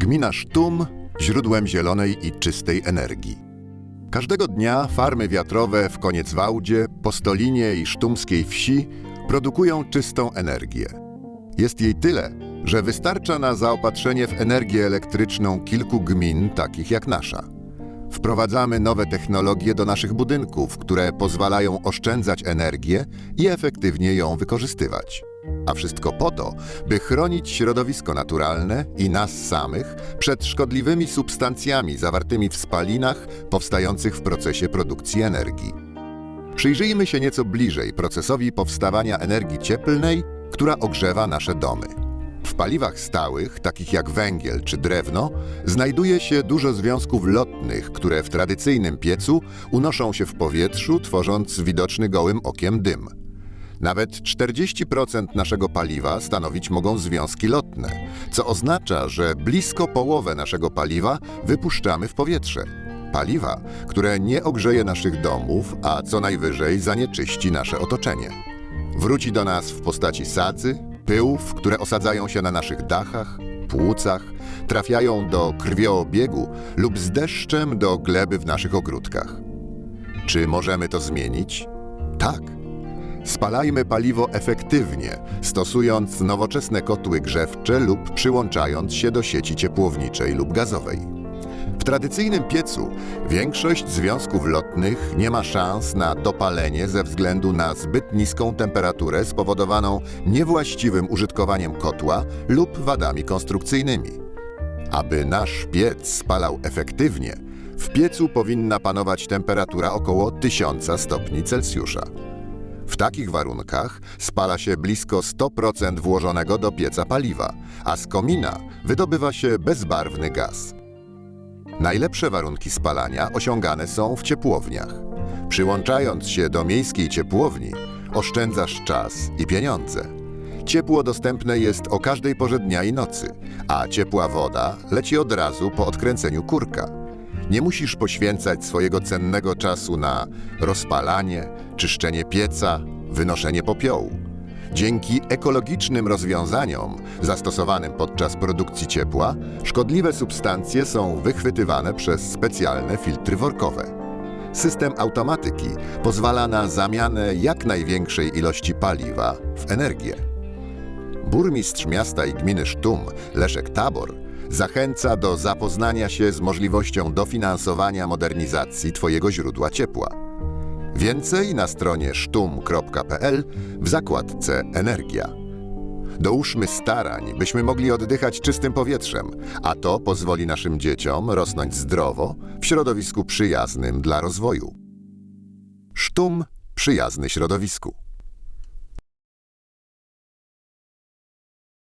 Gmina Sztum źródłem zielonej i czystej energii. Każdego dnia farmy wiatrowe w Koniecwałdzie, Postolinie i Sztumskiej Wsi produkują czystą energię. Jest jej tyle, że wystarcza na zaopatrzenie w energię elektryczną kilku gmin, takich jak nasza. Wprowadzamy nowe technologie do naszych budynków, które pozwalają oszczędzać energię i efektywnie ją wykorzystywać. A wszystko po to, by chronić środowisko naturalne i nas samych przed szkodliwymi substancjami zawartymi w spalinach powstających w procesie produkcji energii. Przyjrzyjmy się nieco bliżej procesowi powstawania energii cieplnej, która ogrzewa nasze domy. W paliwach stałych, takich jak węgiel czy drewno, znajduje się dużo związków lotnych, które w tradycyjnym piecu unoszą się w powietrzu, tworząc widoczny gołym okiem dym. Nawet 40% naszego paliwa stanowić mogą związki lotne, co oznacza, że blisko połowę naszego paliwa wypuszczamy w powietrze. Paliwa, które nie ogrzeje naszych domów, a co najwyżej zanieczyści nasze otoczenie. Wróci do nas w postaci sadzy, pyłów, które osadzają się na naszych dachach, płucach, trafiają do krwioobiegu lub z deszczem do gleby w naszych ogródkach. Czy możemy to zmienić? Tak. Spalajmy paliwo efektywnie, stosując nowoczesne kotły grzewcze lub przyłączając się do sieci ciepłowniczej lub gazowej. W tradycyjnym piecu większość związków lotnych nie ma szans na dopalenie ze względu na zbyt niską temperaturę spowodowaną niewłaściwym użytkowaniem kotła lub wadami konstrukcyjnymi. Aby nasz piec spalał efektywnie, w piecu powinna panować temperatura około 1000 stopni Celsjusza. Takich warunkach spala się blisko 100% włożonego do pieca paliwa, a z komina wydobywa się bezbarwny gaz. Najlepsze warunki spalania osiągane są w ciepłowniach. Przyłączając się do miejskiej ciepłowni, oszczędzasz czas i pieniądze. Ciepło dostępne jest o każdej porze dnia i nocy, a ciepła woda leci od razu po odkręceniu kurka. Nie musisz poświęcać swojego cennego czasu na rozpalanie, czyszczenie pieca, wynoszenie popiołu. Dzięki ekologicznym rozwiązaniom zastosowanym podczas produkcji ciepła, szkodliwe substancje są wychwytywane przez specjalne filtry workowe. System automatyki pozwala na zamianę jak największej ilości paliwa w energię. Burmistrz miasta i gminy Sztum, Leszek Tabor, zachęca do zapoznania się z możliwością dofinansowania modernizacji Twojego źródła ciepła. Więcej na stronie sztum.pl w zakładce Energia. Dołóżmy starań, byśmy mogli oddychać czystym powietrzem, a to pozwoli naszym dzieciom rosnąć zdrowo w środowisku przyjaznym dla rozwoju. Sztum przyjazny środowisku.